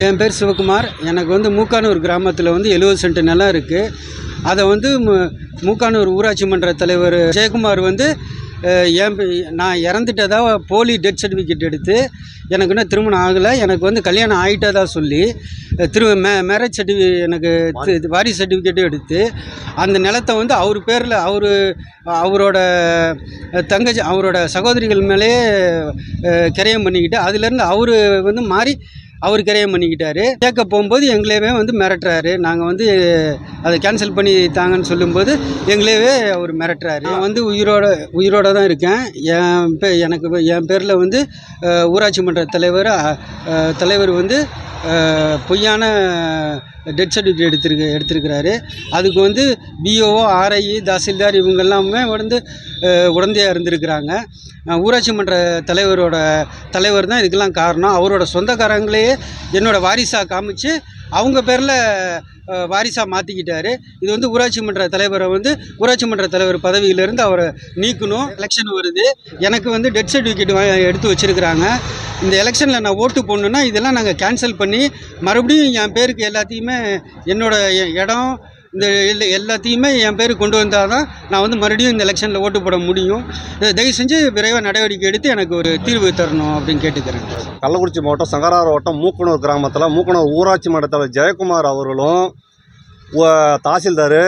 என் பேர் சிவகுமார். எனக்கு வந்து மூக்கானூர் கிராமத்தில் வந்து எழுபது சென்ட் நிலம் இருக்குது அதை வந்து மு- மூக்கானூர் ஊராட்சி மன்ற தலைவர் ஜெயக்குமார் வந்து என் பே- நான் இறந்துட்டதாக போலி டெத் சர்டிஃபிகேட் எடுத்து எனக்கு இன்னும் திருமணம் ஆகலை. எனக்கு வந்து கல்யாணம் ஆகிட்டதா சொல்லி திரு மே மேரேஜ் சர்டிஃபி எனக்கு வாரி சர்டிஃபிகேட்டும் எடுத்து அந்த நிலத்தை வந்து அவர் பேரில் அவர் அவரோட தங்கச்சி அவரோட சகோதரிகள் மேலேயே அஹ், கிரயம் பண்ணிக்கிட்டு அதுலேருந்து அவர் வந்து மாறி அவர் கிரயம் பண்ணிக்கிட்டாரு. கேட்க போகும்போது எங்களையவே வந்து மிரட்டுறாரு. நாங்கள் வந்து அதை கேன்சல் பண்ணி தாங்கன்னு சொல்லும்போது எங்களையவே அவர் மிரட்டுறாரு. நான் வந்து உயிரோட உயிரோட தான் இருக்கேன். என் பே எனக்கு என் பேரில் வந்து ஊராட்சி மன்ற தலைவர் தலைவர் வந்து பொய்யான டெத் சர்டிஃபிகேட் எடுத்திருக்கு எடுத்திருக்கிறாரு. அதுக்கு வந்து பிஓஓ ஆர்ஐ தாசில்தார் இவங்க எல்லாமே வந்து உடந்தையாக இருந்திருக்கிறாங்க. ஊராட்சி மன்ற தலைவரோட தலைவர் தான் இதுக்கெல்லாம் காரணம். அவரோட சொந்தக்காரங்களையே என்னோட வாரிசாக காமிச்சு அவங்க பேரில் வாரிசாக மாற்றிக்கிட்டாரு இது வந்து ஊராட்சி மன்ற தலைவரை வந்து ஊராட்சி மன்ற தலைவர் பதவியிலேருந்து அவரை நீக்கணும். எலெக்ஷன் வருது. எனக்கு வந்து டெத் சர்டிஃபிகேட் எடுத்து வச்சுருக்கிறாங்க. இந்த எலெக்ஷனில் நான் ஓட்டு போடணுன்னா இதெல்லாம் நாங்கள் கேன்சல் பண்ணி மறுபடியும் என் பேருக்கு எல்லாத்தையுமே என்னோடய இடம் இந்த எல்லாத்தையுமே என் பேர் கொண்டு வந்தால் தான் நான் வந்து மறுபடியும் இந்த எலெக்ஷனில் ஓட்டு போட முடியும். தயவு செஞ்சு விரைவாக நடவடிக்கை எடுத்து எனக்கு ஒரு தீர்வு தரணும் அப்படின்னு கேட்டுக்கிறேன். கள்ளக்குறிச்சி மாவட்டம் சங்கரார் வட்டம் மூக்கனூர் கிராமத்தில் மூக்கனூர் ஊராட்சி மன்ற தலைவர் ஜெயக்குமார் அவர்களும் தாசில்தார்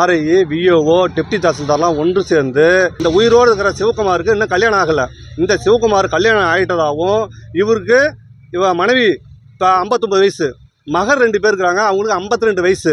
ஆர்ஐ விஓஓ டெப்டி தாசில்தார்லாம் ஒன்று சேர்ந்து இந்த உயிரோடு இருக்கிற சிவகுமாருக்கு இன்னும் கல்யாணம் ஆகலை. இந்த சிவகுமார் கல்யாணம் ஆகிட்டதாகவும் இவருக்கு இவ மனைவி இப்போ ஐம்பத்தொம்பது வயசு. மகர் ரெண்டு பேர் இருக்கிறாங்க அவங்களுக்கு 52 ரெண்டு வயசு.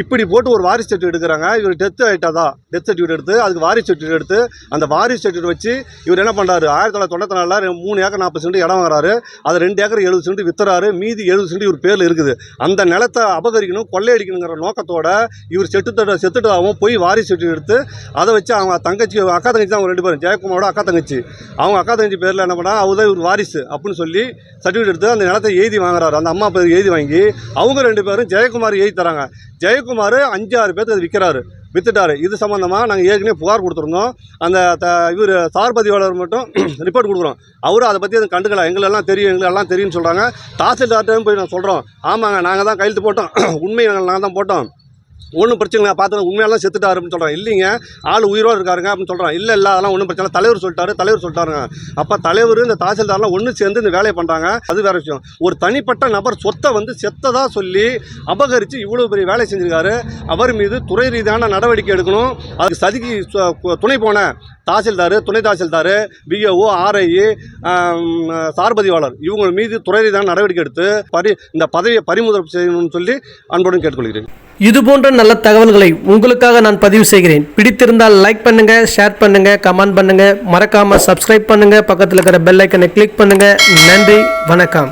இப்படி போட்டு ஒரு வாரிசு சர்டிஃபிகேட் எடுக்கிறாங்க. இவர் டெத் ஆகிட்டதா டெத் சர்டிஃபிகேட் எடுத்து அதுக்கு வாரிசு சர்டிஃபிகேட் எடுத்து அந்த வாரிசு சர்டிஃபிகேட் வச்சு இவர் என்ன பண்ணுறாரு ஆயிரத்தி தொள்ளாயிரத்தி தொண்ணூற்றி நாலில் மூணு ஏக்கர் நாற்பது சென்ட் இடம் வாங்குறாரு. அது ரெண்டு ஏக்கர் எழுபது சென்ட் வித்துறாரு. மீதி எழுபது சென்ட் இவர் பேரில் இருக்குது. அந்த நிலத்தை அபகரிக்கணும் கொள்ளையடிக்கணுங்கிற நோக்கத்தோட இவர் செத்துட்ட செத்துட்டதாகவும் போய் வாரிசு சர்டிஃபிகேட் எடுத்து அதை வச்சு அவங்க தங்கச்சி அக்கா தங்கச்சி தான் அவங்க ரெண்டு பேரும். ஜெயக்குமாரோட அக்கா தங்கச்சி. அவங்க அக்கா தங்கச்சி பேரில் என்ன பண்ணா அவர் தான் இவர் வாரிசு அப்படின்னு சொல்லி சர்டிஃபிகேட் எடுத்து அந்த நிலத்தை எழுதி வாங்குறாரு. அந்த அம்மா பேர் எழுதி வாங்கி அவங்க ரெண்டு பேரும் ஜெயக்குமார் எழுதி தராங்க. ஜெயக்குமார் அஞ்சாறு பேர்த்து அது விற்கிறாரு வித்துட்டாரு. இது சம்மந்தமாக நாங்கள் ஏற்கனவே புகார் கொடுத்துருந்தோம். அந்த த இவர் சார் பதிவாளர் மட்டும் ரிப்போர்ட் கொடுக்குறோம். அவரும் அதை பற்றி எதுவும் கண்டுக்கல. எங்களெல்லாம் தெரியும் எங்களெல்லாம் தெரியும்னு சொல்கிறாங்க தாசில்தார்ட்டையும் போய் நான் சொல்கிறோம் ஆமாங்க நாங்கள் தான் கையெழுத்து போட்டோம். உண்மை நாங்கள் தான் போட்டோம். ஒன்றும் பிரச்சனை இல்லை. பார்த்து உண்மையெல்லாம் செத்துட்டாரு அப்படின்னு சொல்கிறான் இல்லைங்க. ஆள் உயிரோடு இருக்காருங்க அப்படின்னு சொல்கிறான் இல்லை இல்லை அதெல்லாம் ஒன்றும் பிரச்சனை இல்லை. தலைவர் சொல்லிட்டாரு தலைவர் சொல்லிட்டாருங்க. அப்போ தலைவர் இந்த தாசில்தார்லாம் ஒன்று சேர்ந்து இந்த வேலையை பண்ணுறாங்க அது வேற விஷயம். ஒரு தனிப்பட்ட நபர் சொத்தை வந்து செத்ததாக சொல்லி அபகரித்து இவ்வளோ பெரிய வேலை செஞ்சிருக்காரு. அவர் மீது துறை ரீதியான நடவடிக்கை எடுக்கணும். அதுக்கு சதிக்கு துணை போன தாசில்தார் துணை தாசில்தார் பிஓஓ ஆர்ஐ சார்பதிவாளர். இவங்க மீது துறை ரீதியான நடவடிக்கை எடுத்து பரி இந்த பதவியை பறிமுதல் செய்யணும்னு சொல்லி அன்புடன் கேட்டுக்கொள்கிறேன். இது போன்ற நல்ல தகவல்களை உங்களுக்காக நான் பதிவு செய்கிறேன். பிடித்திருந்தால் லைக் பண்ணுங்க ஷேர் பண்ணுங்க கமெண்ட் பண்ணுங்க. மறக்காம சப்ஸ்கிரைப் பண்ணுங்க. பக்கத்தில் இருக்கிற பெல் ஐக்கனை கிளிக் பண்ணுங்க. நன்றி வணக்கம்.